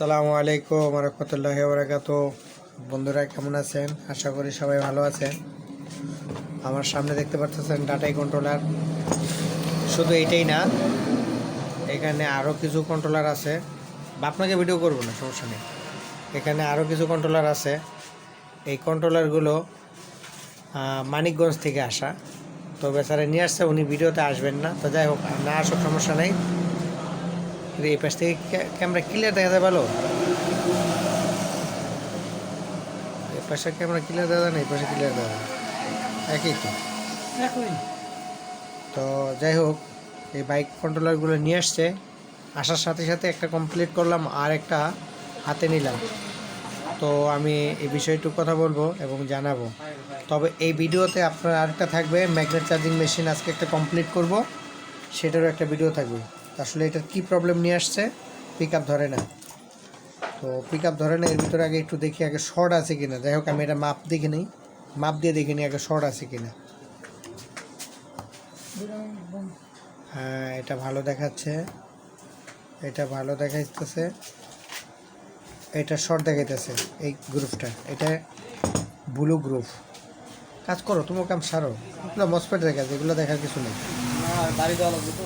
আসসালামু আলাইকুম রহমতুল্লাহ বরাকাত বন্ধুরা, কেমন আছেন? আশা করি সবাই ভালো আছেন। আমার সামনে দেখতে পাচ্ছেন ডাটাই কন্ট্রোলার শুধু এইটাই না, এখানে আরও কিছু কন্ট্রোলার আছে। আপনাকে ভিডিও করব না, সমস্যা নেই। এখানে আরও কিছু কন্ট্রোলার আছে। এই কন্ট্রোলারগুলো মানিকগঞ্জ থেকে আসা। তো বেচারা নিয়ে আসছে, উনি ভিডিওতে আসবেন না। তো যাই হোক না আসুক সমস্যা নেই। কিন্তু এই পাশ থেকে ক্যা- ক্যামেরা ক্লিয়ার দেখা যায় ভালো? এই পাশে ক্যামেরা ক্লিয়ার দেখা যায় না এই পাশে ক্লিয়ার দেখা যায়? একই তো? তো যাই হোক এই বাইক কন্ট্রোলারগুলো নিয়ে আসছে। আসার সাথে সাথে একটা কমপ্লিট করলাম আর একটা হাতে নিলাম। তো আমি এই বিষয়টুকু কথা বলব এবং জানাব। তবে এই ভিডিওতে আপনার আরেকটা থাকবে ম্যাগনেট চার্জিং মেশিন আজকে একটা কমপ্লিট করব। সেটারও একটা ভিডিও থাকবে। আসলে এটার কী প্রবলেম নিয়ে আসছে? পিক ধরে না। তো পিক ধরে না, এর ভিতরে আগে একটু দেখি আগে শর্ট আছে কিনা। যাই হোক, আমি এটা মাপ দেখে নিই। মাপ দিয়ে দেখে নিই আগে শর্ট আছে কিনা। হ্যাঁ এটা ভালো দেখাচ্ছে। এটা ভালো দেখাইতেছে। এটা শর্ট দেখাইতেছে, এই গ্রুপটা এটা ব্লু গ্রুপ কাজ করো তোমার কাম সারো। এগুলো মসপেট দেখা এগুলো দেখার কিছু নেই। বাড়ি দেওয়া লাগবে তো।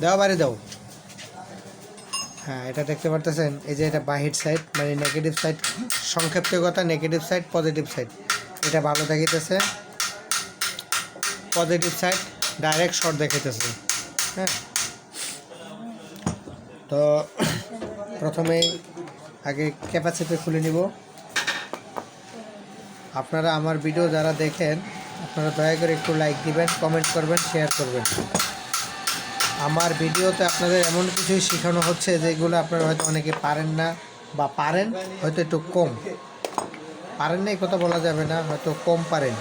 দাও বাড়ি দাও। হ্যাঁ এটা দেখতে পারতেছেন? এই যে এটা বাহির সাইড মানে নেগেটিভ সাইড সংক্ষেপ্ত কথা নেগেটিভ সাইড পজিটিভ সাইড এটা ভালো দেখাইতেছে। পজিটিভ সাইড ডাইরেক্ট শর্ট দেখাইতেছে। হ্যাঁ। তো প্রথমেই আগে ক্যাপাসিটি খুলে নিব। আপনারা আমার ভিডিও যারা দেখেন, আপনারা দয়া করে একটু লাইক দিবেন কমেন্ট করবেন শেয়ার করবেন। আমার ভিডিওতে আপনাদের এমন কিছুই শেখানো হচ্ছে যেগুলো আপনারা হয়তো অনেকে পারেন না বা পারেন, হয়তো একটু কম। পারেন না, এই কথা বলা যাবে না, হয়তো কম পারেন।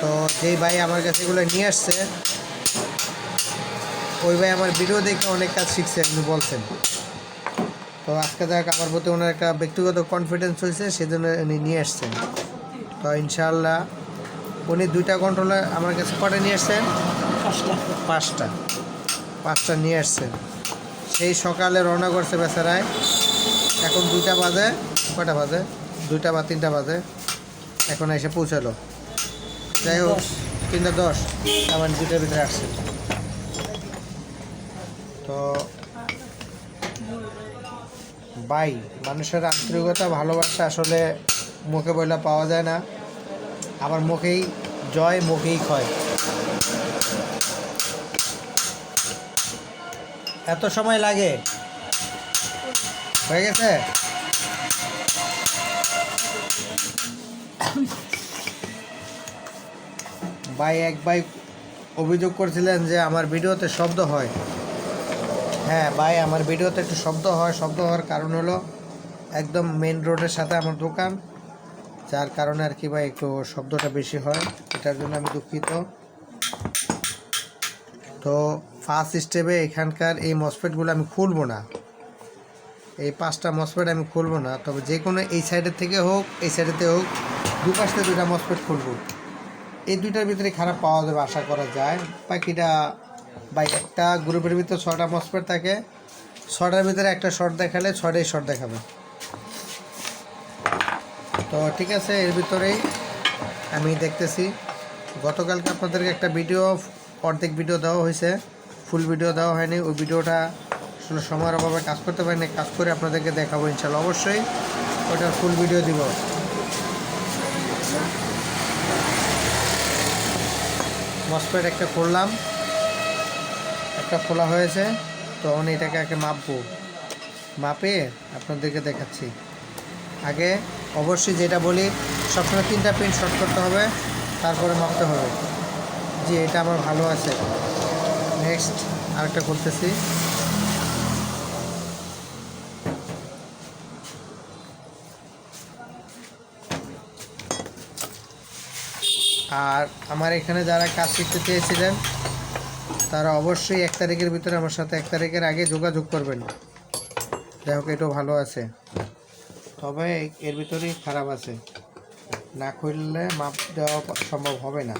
তো যেই ভাই আমার কাছে এগুলো নিয়ে আসছে, ওই ভাই আমার ভিডিও দেখে অনেক কাজ শিখছে উনি বলছেন। তো আজকে দেখ আমার প্রতি ওনার একটা ব্যক্তিগত কনফিডেন্স হয়েছে, সেজন্য উনি নিয়ে আসছেন। তো ইনশাল্লাহ উনি দুইটা কন্ট্রোলার আমার কাছে কটা নিয়ে আসছেন? পাঁচটা। পাঁচটা। নিয়ে আসছেন সেই সকালে রওনা করছে বেচারায়। এখন দুইটা বাজে। কটা বাজে? দুইটা বা তিনটা বাজে। এখন এসে পৌঁছালো। যাই হোক তিনটা দশ। আমার দুইটার ভিতরে আসছে। তো বাই মানুষের আন্তরিকতা ভালোবাসা আসলে মুখে বইলা পাওয়া যায় না। আবার মুখেই জয় মুখেই ক্ষয়। এত সময় লাগে? হয়ে গেছে? ভাই, এক ভাই অভিযোগ করছিলেন যে আমার ভিডিওতে শব্দ হয়। হ্যাঁ ভাই, আমার ভিডিওতে একটু শব্দ হয়। শব্দ হওয়ার কারণ হলো একদম মেন রোডের সাথে আমার দোকান, যার কারণে আর কি ভাই একটু শব্দটা বেশি হয়। এটার জন্য আমি দুঃখিত। তো ফার্স্ট স্টেপে এখানকার এই মসপেটগুলো আমি খুলবো না। এই পাঁচটা মসপেট আমি খুলবো না। তবে যে কোনো এই সাইডের থেকে হোক, এই সাইডেতে হোক দু থেকে দুটা মসপেট খুলবো। এই দুইটার ভিতরে খারাপ পাওয়া যাবে আশা করা যায়। বাকিটা বা একটা গ্রুপের ভিতরে ছটা মসপেট থাকে। ছটার ভিতরে একটা শর্ট দেখালে ছটাই শর্ট দেখাবে। তো ঠিক আছে, এর ভিতরেই আমি দেখতেছি। গতকালকে আপনাদেরকে একটা ভিডিও অর্ধেক ভিডিও দেওয়া হয়েছে। ফুল ভিডিও দেওয়া হয়নি। ওই ভিডিওটা আসলে সময়ের অভাবে কাজ করতে পারিনি। কাজ করে আপনাদেরকে দেখাবো ইনশাল্লাহ অবশ্যই ওটার ফুল ভিডিও দিব। মসপেট একটা করলাম একটা খোলা হয়েছে। তো আমি এটাকে আগে মাপবো। মাপে আপনাদেরকে দেখাচ্ছি। আগে অবশ্যই যেটা বলি, সবসময় তিনটা পিন শর্ট করতে হবে। তারপরে মাপতে হবে। জি, এটা আমার ভালো আছে। নেক্সট আরেকটা করতেছি আর আমার এখানে যারা কাজ শিখতে চেয়েছিলেন, তারা অবশ্যই এক তারিখের ভিতরে আমার সাথে এক তারিখের আগে যোগাযোগ করবেন। যাই হোক, এটাও ভালো আছে। তবে এর ভিতরেই খারাপ আছে। না খুললে মাপ দেওয়া সম্ভব হবে না।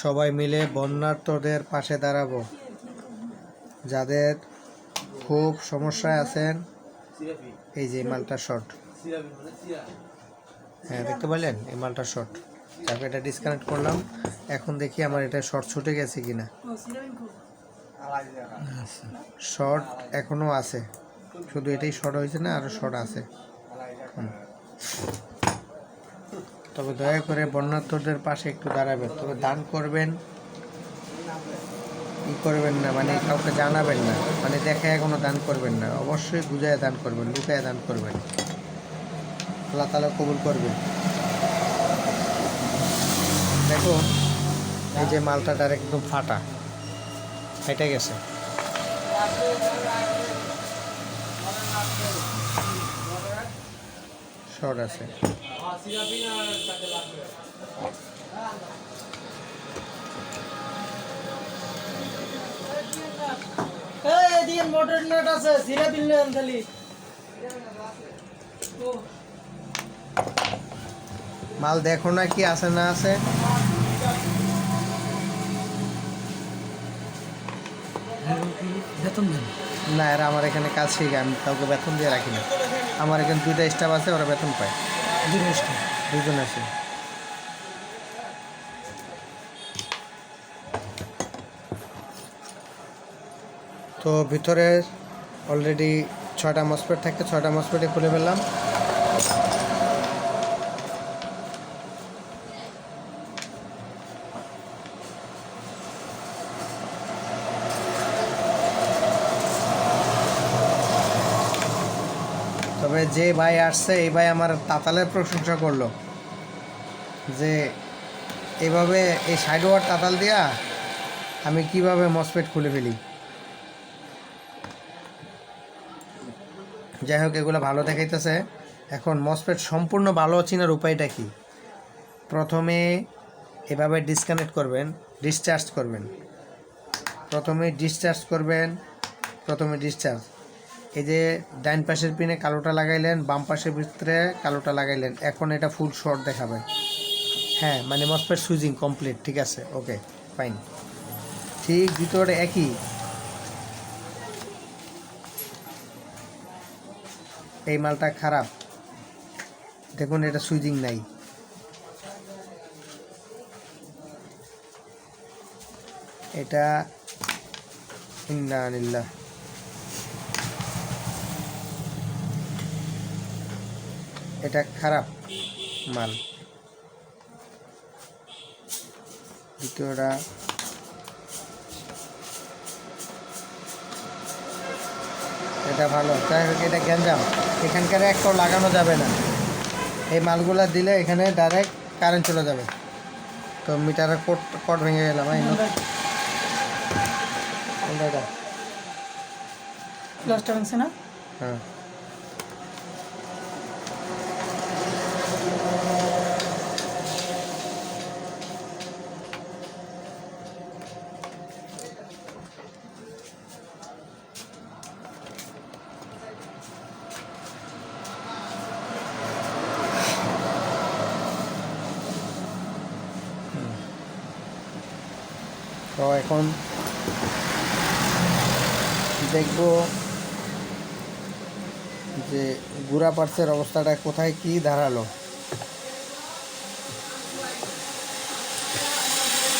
সবাই মিলে বন্যার্থদের পাশে দাঁড়াবো। যাদের খুব সমস্যায় আছেন, এই যে মালটা শর্ট। হ্যাঁ দেখতে পেলেন এই মালটা শর্ট। তারপর এটা ডিসকানেক্ট করলাম। এখন দেখি আমার এটা শর্ট ছুটে গেছে কিনা। শর্ট এখনও আছে। শুধু এটাই শর্ট হয়েছে না আরও শর্ট আছে। তবে দয়া করে বন্যার্থদের পাশে একটু দাঁড়াবেন, তবে দান করবেন। ই করবেন না মানে কাউকে জানাবেন না মানে দেখায় কোনো দান করবেন না। অবশ্যই বুঝায় দান করবেন, লুকায় দান করবেন। আল্লাহ তালা কবুল করবে দেখো এই যে মালটা ডাইরেক্ট একদম ফাটা ফেটে গেছে। শর্ট আছে। এদিকে মোটর নেট আছে সিরা দিল না খালি মাল দেখো না কি আছে না আছে। বেতন দেন। না এরা আমার এখানে কাজ শিখে আমি কাউকে বেতন দিয়ে রাখি না। আমার এখানে দুইটা স্টাফ আছে ওরা বেতন পায়। দুজন আছে তো ভিতরে অলরেডি ছয়টা মসপেট থাকে ছয়টা মসপেটে খুলে ফেললাম তবে যে ভাই আসছে, এই ভাই আমার তাতালের প্রশংসা করল। যে এভাবে এই সাইড ওয়ার তাতাল দিয়া আমি কীভাবে মসপেট খুলে ফেলি? যাই হোক, এগুলো ভালো দেখাইতেছে। এখন মসপেট সম্পূর্ণ ভালো চিনার উপায়টা কি? প্রথমে এভাবে ডিসকানেক্ট করবেন ডিসচার্জ করবেন। প্রথমে ডিসচার্জ করবেন, প্রথমে ডিসচার্জ এই যে ডাইন পাশের পিনে কালোটা লাগাইলেন, বাম পাশের ভিতরে কালোটা লাগাইলেন। এখন এটা ফুল শর্ট দেখাবে। হ্যাঁ মানে মসপেট সুইজিং কমপ্লিট ঠিক আছে? ওকে ফাইন ঠিক দ্বিতীয়টা একই। এই মালটা খারাপ। দেখুন, এটা সুইজিং নাই। এটা, ইন্না এটা খারাপ মাল। দ্বিতীয়টা এটা ভালো। যাই হোক এটা গ্যাঞ্জাম। এখানকার একটাও লাগানো যাবে না। এই মালগুলা দিলে এখানে ডাইরেক্ট কারেন্ট চলে যাবে। তো মিটারের কোট কট ভেঙে গেলাম এই? প্লাস্টার ভাঙছে না? হ্যাঁ। তো এখন দেখব যে গুড়া পার্টসের অবস্থাটা কোথায় কি দাঁড়াল।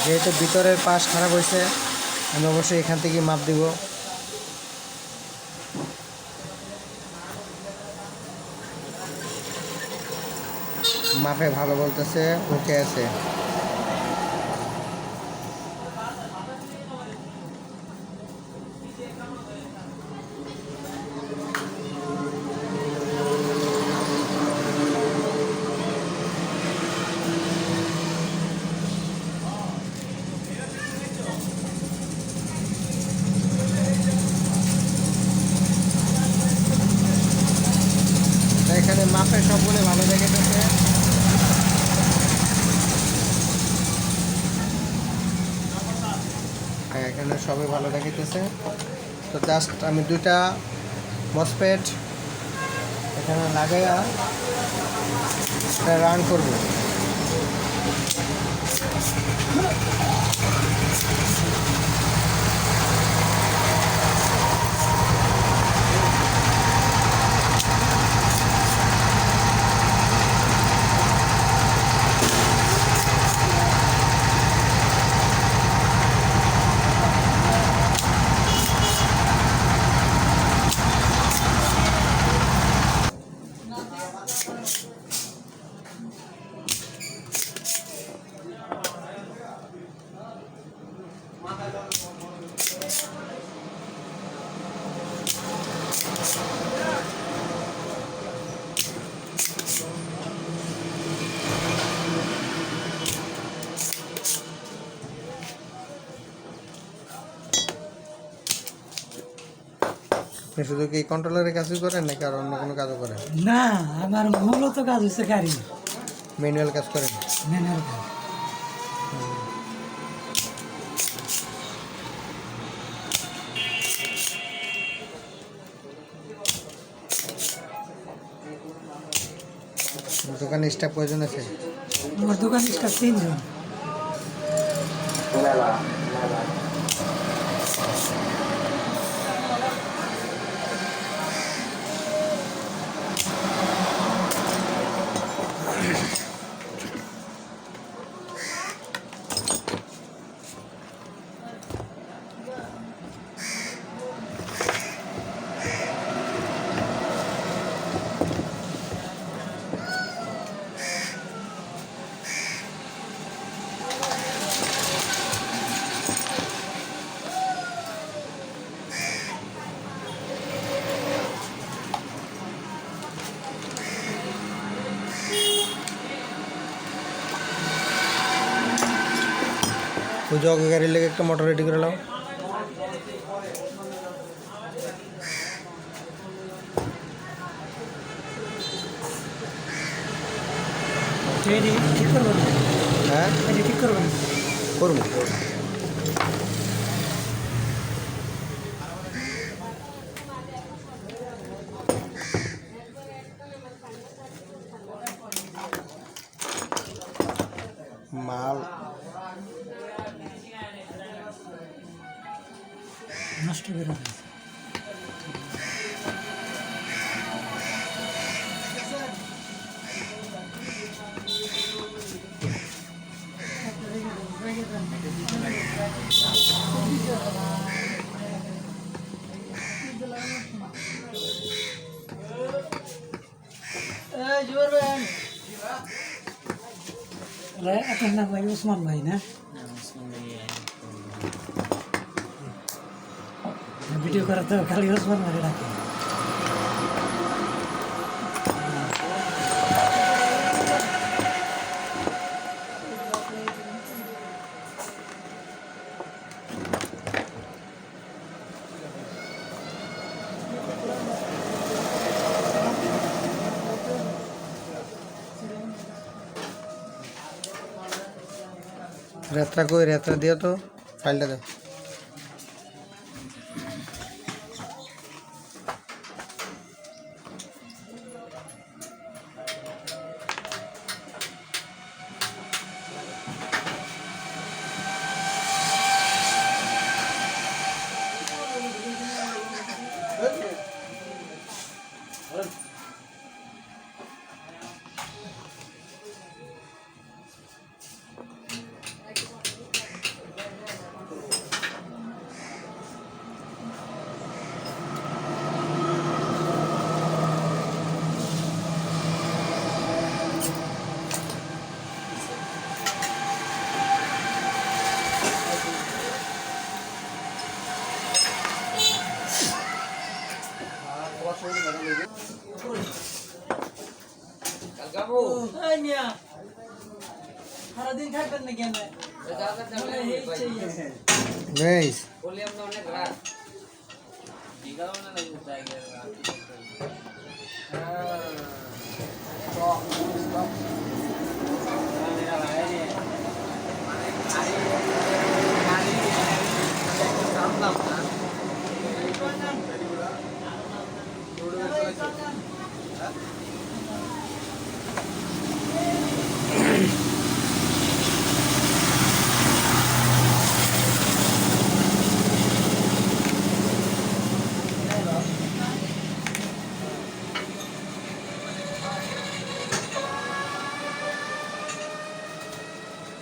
যেহেতু ভিতরের পাশ খারাপ হয়েছে, আমি অবশ্যই এখান থেকে মাপ দিব। মাপে ভালো বলতেছে ওকে আছে তা এখানে মাপে সবগুলো ভালো দেখাতেছে হ্যাঁ এখানে সবই ভালো দেখাইতেছে। তো জাস্ট আমি দুইটা মসপেট এখানে লাগাইয়া রান করব। আপনি শুধু কি কন্ট্রোলারের কাজই করেন নাকি আর অন্য কোনো কাজও করেন? না আমার মূলত কাজ হচ্ছে গাড়ি। ম্যানুয়াল কাজ করেন? ম্যানের কাজ। দোকানে স্টাফ কয়জন আছে? আমার দোকান স্টাফ তিনজন। জগ গাড়ির লেগে একটা মোটর রেডি করে নাও। ঠিক করবেন হ্যাঁ? ঠিক করবেন করব। নষ্ট করে দেন এই জুয়ার ভাই তাহলে আপনার নাম ভাই ওসমান ভাই না ভিডিও করা তো খালি ওসমান ভাই ডাকে রেত্রা কই? রেত্রা দিও তো ফাইলটা দাও। क्या करने गया मैं गाइस बोले हम लोगों ने कहा टीका होना नहीं होता है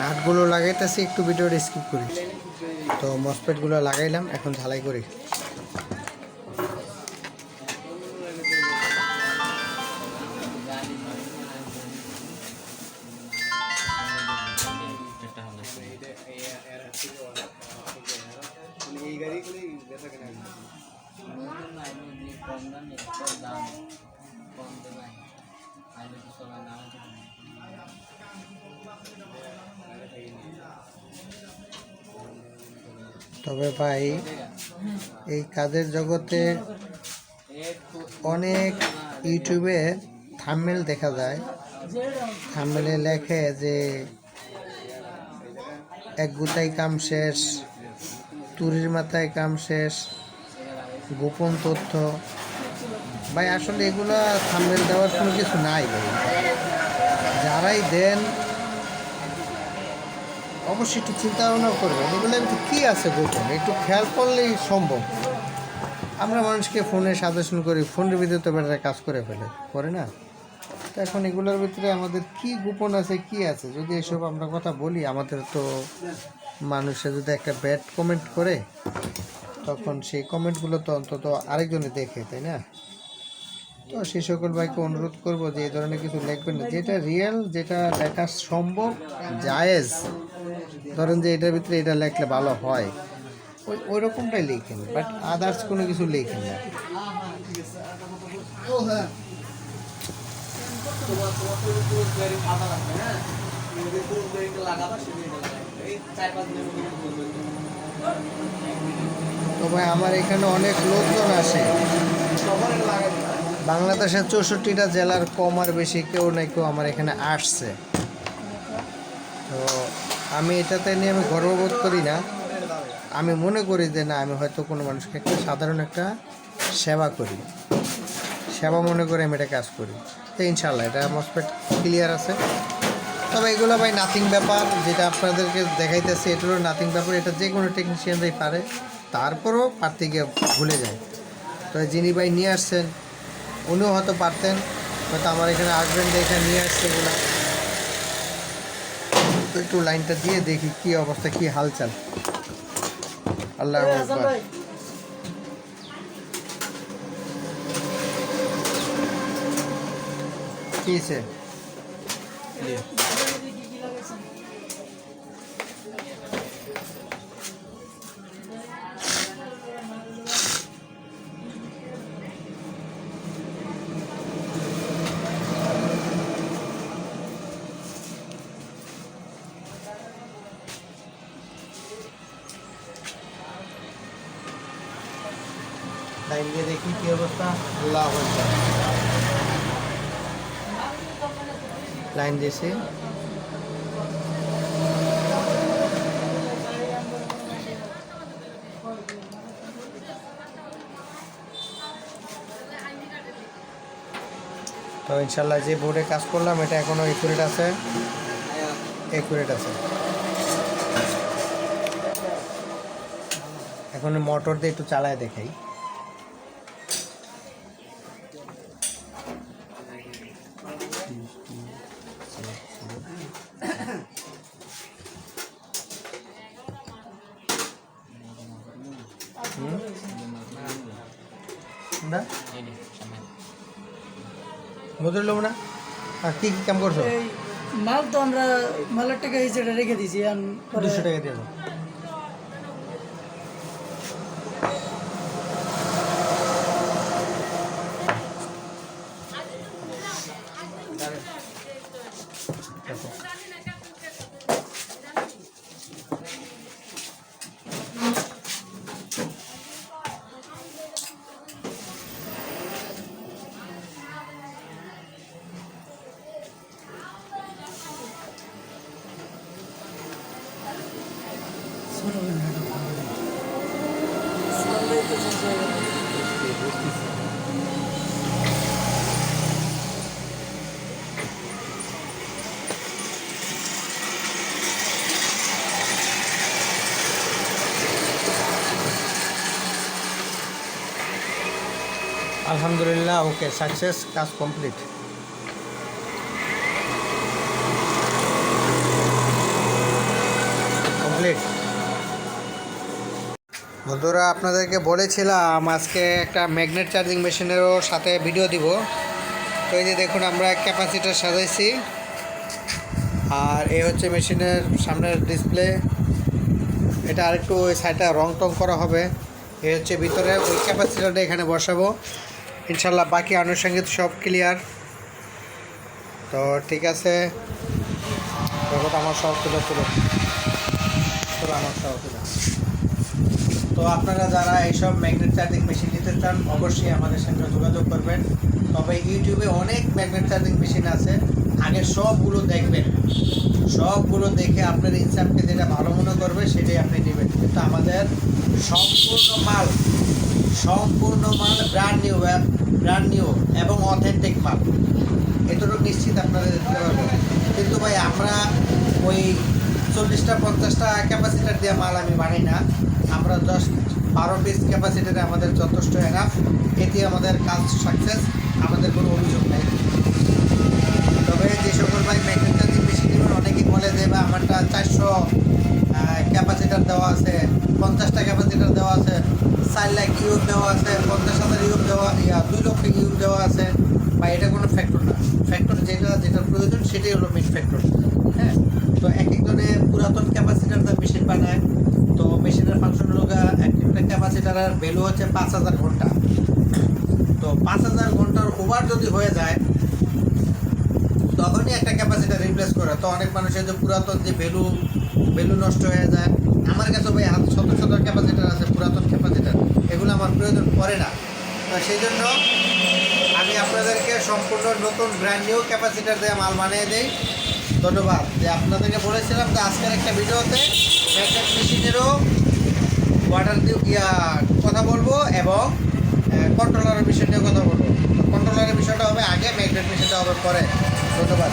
নাটগুলো লাগাইতেছি একটু ভিডিওটা স্কিপ করি। তো মসপেটগুলো লাগাইলাম এখন ঝালাই করি। কাজের জগতে অনেক ইউটিউবে থাম্বনেল দেখা যায়। থাম্বনেলে লেখে যে এক গুতাই কাম শেষ, তুরির মাথায় কাম শেষ, গোপন তথ্য। ভাই, আসলে এগুলো থাম্বনেল দেওয়ার কোনো কিছু নাই যারাই দেন, অবশ্যই একটু চিন্তা ভাবনা করবেন, এগুলো একটু কী আছে গোপন? একটু খেয়াল করলেই সম্ভব। আমরা মানুষকে ফোনে সাজেশন করি ফোনের ভিতরে তো বেটারা কাজ করে ফেলে, করে না? তো এখন এগুলোর ভিতরে আমাদের কি গোপন আছে, কি আছে? যদি এসব আমরা কথা বলি, আমাদের তো মানুষে যদি একটা ব্যাড কমেন্ট করে, তখন সেই কমেন্টগুলো তো অন্তত আরেকজনে দেখে, তাই না? তো সেই সকল ভাইকে অনুরোধ করব যে এই ধরনের কিছু লিখবেন না। যেটা রিয়েল যেটা লেখা সম্ভব, জায়েজ, ধরেন যে এটার ভিতরে এটা লেখলে ভালো হয়। ওই ওই রকমটাই লিখেন বাট আদার্স কোনো কিছু লিখেন না। তোমার তোমার পুরো পুরো গাড়ি ফাটা লাগবে যদি পুরো গাড়িটা লাগাবা সেদিন এই চার পাঁচ দিনের মধ্যে পুরো গাড়ি তো ভাই, আমার এখানে অনেক লোকজন আসে। বাংলাদেশের চৌষট্টিটা জেলার কম আর বেশি কেউ না কেউ আমার এখানে আসছে। তো আমি এটাতে নিয়ে আমি গর্ববোধ করি না। আমি মনে করি যে না, আমি হয়তো কোনো মানুষকে একটা সাধারণ একটা সেবা করি। সেবা মনে করে আমি এটা কাজ করি। তো ইনশাল্লাহ এটা মসপেট ক্লিয়ার আছে। তবে এগুলো ভাই নাথিং ব্যাপার, যেটা আপনাদেরকে দেখাইতেছে, এটারও নাথিং ব্যাপার, এটা যে কোনো টেকনিশিয়ানরাই পারে, তারপরও পারতে গিয়ে ভুলে যায়। তো যিনি ভাই নিয়ে আসছেন, উনিও হয়তো পারতেন, হয়তো আমার এখানে আসবেন এখানে নিয়ে আসছে এগুলা একটু লাইনটা দিয়ে দেখি কি অবস্থা, কি হালচাল। আল্লাহ কি লাইন দিয়ে দেখি কি অবস্থা। আল্লাহ। লাইন দিয়েছি। তো ইনশাল্লাহ যে বোর্ডে কাজ করলাম, এটা এখনও একুরেট আছে। একুরেট আছে। এখন মোটর দিয়ে একটু চালায় দেখাই। মধুর লোক না? আর কি কি কাম করছ? মাল তো আমরা মালের টাকা হিসেবে রেখে দিয়েছি দুশো টাকা দিয়ে আলহামদুলিল্লাহ, ওকে সাকসেস কাজ কমপ্লিট কমপ্লিট বন্ধুরা, আপনাদেরকে বলেছিলাম আজকে একটা ম্যাগনেট চার্জিং মেশিনেরও সাথে ভিডিও দিব। তো এই যে দেখুন, আমরা ক্যাপাসিটার সাজাইছি। আর এ হচ্ছে মেশিনের সামনের ডিসপ্লে এটা আরেকটু ওই সাইডটা রং টং করা হবে। এই হচ্ছে ভিতরে, ওই ক্যাপাসিটারটা এখানে বসাবো। ইনশাল্লাহ বাকি আনুষঙ্গিক সব ক্লিয়ার তো ঠিক আছে। আমার সব তুলো তুলো আমার সব তুলো তো আপনারা যারা এইসব ম্যাগনেট চার্জিং মেশিন নিতে চান, অবশ্যই আমাদের সঙ্গে যোগাযোগ করবেন। তবে ইউটিউবে অনেক ম্যাগনেট চার্জিং মেশিন আছে। আগে সবগুলো দেখবেন। সবগুলো দেখে আপনার ইনসামকে যেটা ভালো মনে করবে, সেটাই আপনি নেবেন। কিন্তু আমাদের সম্পূর্ণ মাল সম্পূর্ণ মাল ব্র্যান্ড নিউ ব্র্যান্ড নিউ এবং অথেন্টিক মাল। এতটুকু নিশ্চিত আপনারা দিতে পারব কিন্তু ভাই, আমরা ওই চল্লিশটা, পঞ্চাশটা ক্যাপাসিটার দিয়ে মাল আমি বানাই না। আমরা জাস্ট বারো পিস ক্যাপাসিটারে আমাদের যথেষ্ট এনাফ এতে আমাদের কাজ সাকসেস আমাদের কোনো অভিযোগ নেই। তবে যে সকল ভাই চার্জিং বেশি নেবেন, অনেকেই বলে যে বা আমারটা চারশো ক্যাপাসিটার দেওয়া আছে, পঞ্চাশটা ক্যাপাসিটার দেওয়া আছে, চার লাখ ইউব দেওয়া আছে, পঞ্চাশ হাজার ইউব দেওয়া, ইয়া, দুই লক্ষ ইউব দেওয়া আছে। বা এটা কোনো ফ্যাক্টর না। ফ্যাক্টর যেটা যেটা প্রয়োজন, সেটাই হলো মেন ফ্যাক্টর হ্যাঁ? তো এক একজনে পুরাতন ক্যাপাসিটার তার মেশিন বানায়। তো মেশিনের ফাংশন হলো একটা ক্যাপাসিটারের ভ্যালু হচ্ছে পাঁচ হাজার ঘণ্টা। তো পাঁচ হাজার ঘণ্টার ওভার যদি হয়ে যায়, তখনই একটা ক্যাপাসিটার রিপ্লেস করে। তো অনেক মানুষের যে পুরাতন যে ভ্যালু ভ্যালু নষ্ট হয়ে যায়। আমার কাছে ভাই হাত শত শত ক্যাপাসিটার আছে, পুরাতন ক্যাপাসিটার এগুলো আমার প্রয়োজন পড়ে না। তো সেই জন্য আমি আপনাদেরকে সম্পূর্ণ নতুন ব্র্যান্ড নিউ ক্যাপাসিটার দিয়ে মাল বানিয়ে দিই। ধন্যবাদ। যে আপনাদেরকে বলেছিলাম যে আজকের একটা ভিডিওতে ম্যাগনেট মেশিনেরও ওয়াটার ইয়া, কথা বলব এবং কন্ট্রোলারের বিষয় নিয়ে কথা বলব। কন্ট্রোলারের বিষয়টা হবে আগে ম্যাগনেট মেশিনটা হবে পরে। ধন্যবাদ।